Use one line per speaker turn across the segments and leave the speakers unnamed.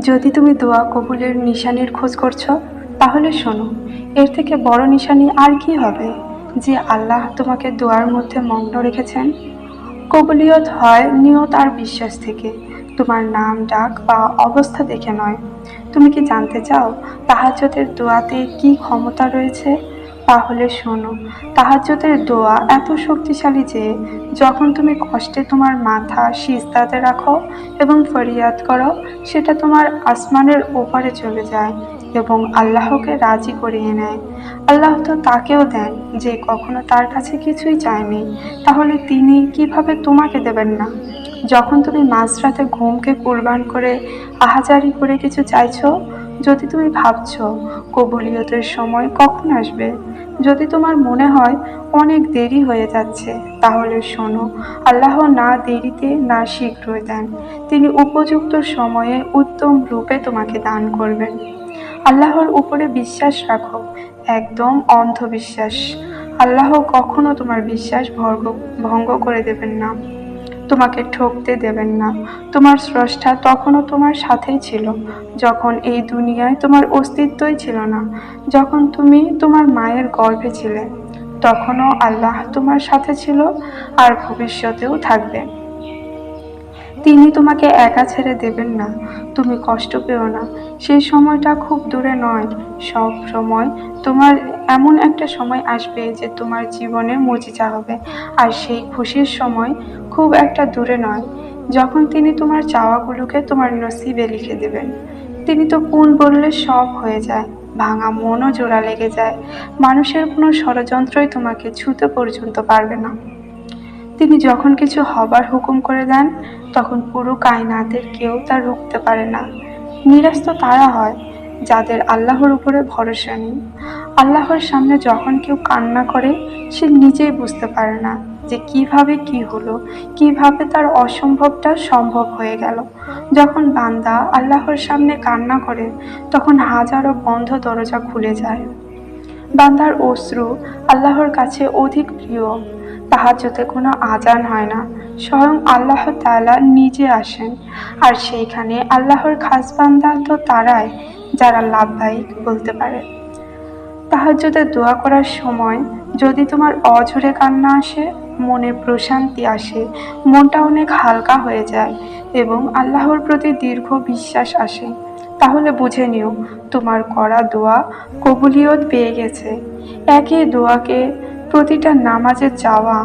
যদি তুমি দোয়া কবুলের নিশানির খোঁজ করছ, তাহলে শোনো, এর থেকে বড় নিশানি আর কি হবে যে আল্লাহ তোমাকে দোয়ার মধ্যে মগ্ন রেখেছেন? কবুলিয়ত হয় নিয়ত আর বিশ্বাস থেকে। তোমার নাম, ডাক বা অবস্থা দেখে নয়। তুমি কি জানতে চাও তাহাজ্জতের দোয়াতে কি ক্ষমতা রয়েছে? তাহলে শোনো তাহাজ্জতের দোয়া এত শক্তিশালী যে, যখন তুমি কষ্টে তোমার মাথা সিজদাতে রাখো এবং ফরিয়াদ করো, সেটা তোমার আসমানের ওপারে চলে যায় এবং আল্লাহকে রাজি করিয়ে নেয়। আল্লাহ তো তাকেও দেন যে কখনো তার কাছে কিছুই চায়নি। তাহলে তিনি কীভাবে তোমাকে দেবেন না? যখন তুমি মাঝরাতে ঘুমকে কুরবান করে আহাজারি করে কিছু চাইছো যদি তুমি ভাবছ কবুলিয়তের সময় কখন আসবে, যদি তোমার মনে হয় অনেক দেরি হয়ে যাচ্ছে, তাহলে শোনো, আল্লাহ না দেরিতে, না শীঘ্রই দেন। তিনি উপযুক্ত সময়ে উত্তম রূপে তোমাকে দান করবেন। আল্লাহর উপরে বিশ্বাস রাখো, একদম অন্ধবিশ্বাস। আল্লাহ কখনো তোমার বিশ্বাস ভঙ্গ ভঙ্গ করে দেবেন না। তোমাকে ঠকতে দেবেন না। তোমার স্রষ্টা তখনও তোমার সাথেই ছিল, যখন এই দুনিয়ায় তোমার অস্তিত্বই ছিল না। যখন তুমি তোমার মায়ের গর্ভে ছিলে, তখনও আল্লাহ তোমার সাথে ছিল আর ভবিষ্যতেও থাকবে। তিনি তোমাকে একা ছেড়ে দেবেন না, তুমি কষ্ট পেও না। সেই সময়টা খুব দূরে নয়, সব সময় তোমার এমন একটা সময় আসবে যে তোমার জীবনে মজিজা হবে। আর সেই খুশির সময় খুব একটা দূরে নয়। যখন তিনি তোমার চাওয়াগুলোকে তোমার নসিবে লিখে দেবেন, তিনি তো কোন বললে সব হয়ে যায়, ভাঙা মনও জোড়া লেগে যায়। মানুষের কোনো ষড়যন্ত্রই তোমাকে ছুতে পর্যন্ত পারবে না। তিনি যখন কিছু হবার হুকুম করে দেন, তখন পুরো কায়নাতের কেউ তা রুখতে পারে না। নিরাশ তো তারা হয়, যাদের আল্লাহর উপরে ভরসা নেই। আল্লাহর সামনে যখন কেউ কান্না করে, সে নিজেই বুঝতে পারে না। যে কীভাবে কি হলো, কীভাবে তার অসম্ভবটা সম্ভব হয়ে গেল। যখন বান্দা আল্লাহর সামনে কান্না করে, তখন হাজারো বন্ধ দরজা খুলে যায়। বান্দার অশ্রু আল্লাহর কাছে অধিক প্রিয়। তাহাজ্জতে কোনো আজান হয় না। স্বয়ং আল্লাহ তালা নিজে আসেন। আর সেইখানে আল্লাহর খাস বান্দা তো তারাই, যারা লাভবাহিক বলতে পারে। তাহাজ্জুদে দোয়া করার সময় যদি তোমার অঝরে কান্না আসে মনে প্রশান্তি আসে, মনটা অনেক হালকা হয়ে যায় এবং আল্লাহর প্রতি দীর্ঘ বিশ্বাস আসে। তাহলে বুঝে নিও, তোমার করা দোয়া কবুলিয়ত পেয়ে গেছে। একই দোয়াকে প্রতিটা নামাজে যাওয়া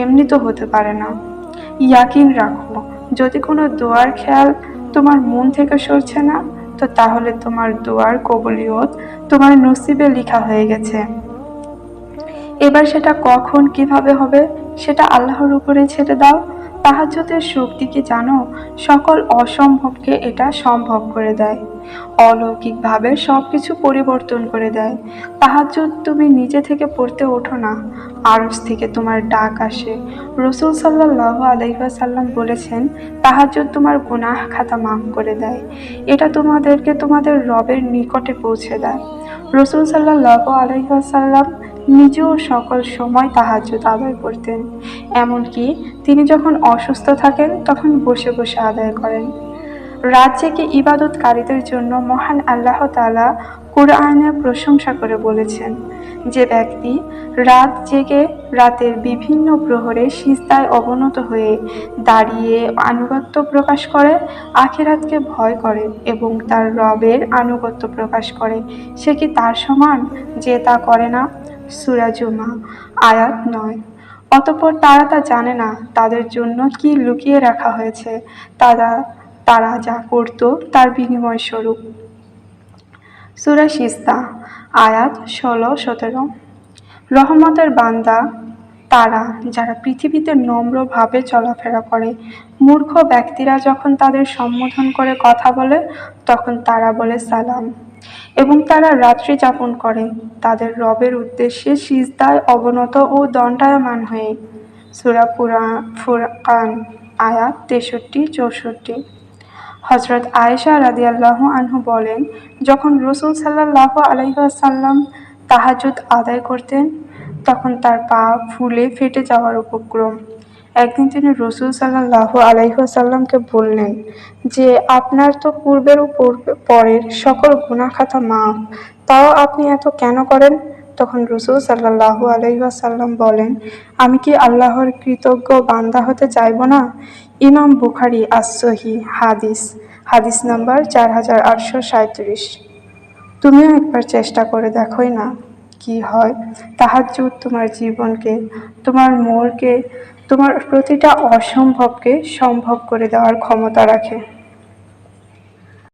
এমনি তো হতে পারে না। ইয়াকিন রাখো, যদি কোনো দোয়ার খেয়াল তোমার মন থেকে সরছে না, তো তাহলে তোমার দোয়ার কবুলিয়ত তোমার নসিবে লেখা হয়ে গেছে। এবার সেটা কখন কীভাবে হবে সেটা আল্লাহর উপরে ছেড়ে দাও। তাহাজ্জতের শক্তি কি জানো? সকল অসম্ভবকে এটা সম্ভব করে দেয়। অলৌকিকভাবে সব কিছু পরিবর্তন করে দেয়। তাহাজ্জুদ তুমি নিজে থেকে পড়তে ওঠো না। আরস থেকে তোমার ডাক আসে। রসুল সাল্লাহ আলাইসাল্লাম বলেছেন, তাহাজ্জুদ তোমার গুনাহ খাতা মাফ করে দেয়। এটা তোমাদেরকে তোমাদের রবের নিকটে পৌঁছে দেয়। রসুল সাল্লাহ আলাইসাল্লাম নিজেও সকল সময় তাহাজ্জুদ আদায় করতেন। এমনকি তিনি যখন অসুস্থ থাকেন, তখন বসে বসে আদায় করেন। রাত জেগে ইবাদতকারীদের জন্য মহান আল্লাহ তালা কুরআনে প্রশংসা করে বলেছেন যে ব্যক্তি রাত জেগে রাতের বিভিন্ন প্রহরে সিস্তায় অবনত হয়ে দাঁড়িয়ে আনুগত্য প্রকাশ করে, আখেরাতকে ভয় করে এবং তার রবের আনুগত্য প্রকাশ করে, সে কি তার সমান যে তা করে না? সুরাজুমা, আয়াত নয়। অতপর তারা তা জানে না, তাদের জন্য কি লুকিয়ে রাখা হয়েছে, তারা তারা যা করত তার বিনিময় স্বরূপ। সুরা সিস্তা, আয়াত ষোলো, সতেরো। রহমতের বান্দা, তারা যারা পৃথিবীতে নম্রভাবে চলাফেরা করে, মূর্খ ব্যক্তিরা যখন তাদের সম্বোধন করে কথা বলে, তখন তারা বলে সালাম। এবং তারা রাত্রি যাপন করে। তাদের রবের উদ্দেশ্যে সিজদায় অবনত ও দণ্ডায়মান হয়ে। সুরা পুরা ফুরকান, আয়াত তেষট্টি, চৌষট্টি। হজরত আয়েশা রাদিয়াল্লাহু আনহু বলেন, যখন রসুল সাল্লাহ আলহিহাসাল্লাম তাহাজুদ আদায় করতেন, তখন তার পা ফুলে ফেটে যাওয়ার উপক্রম। একদিন তিনি রসুল সাল্লাহ আলাইসাল্লামকে বললেন যে, আপনার তো পূর্বের ও পূর্বে, পরের সকল গুণাখাতা মাফ, তাও আপনি এত কেন করেন? তখন রসুল সাল্লাহ আলাইসাল্লাম বলেন, আমি কি আল্লাহর কৃতজ্ঞ বান্দা হতে চাইব না? ইমাম বুখারি আসহি হাদিস হাদিস নাম্বার চার হাজার আটশো সাঁত্রিশ তুমিও একবার চেষ্টা করে দেখোই না, কি হয়? তাহাজ্জুদ তোমার জীবনকে, তোমার মোড়কে তোমার প্রতিটা অসম্ভবকে সম্ভব করে দেওয়ার ক্ষমতা রাখে।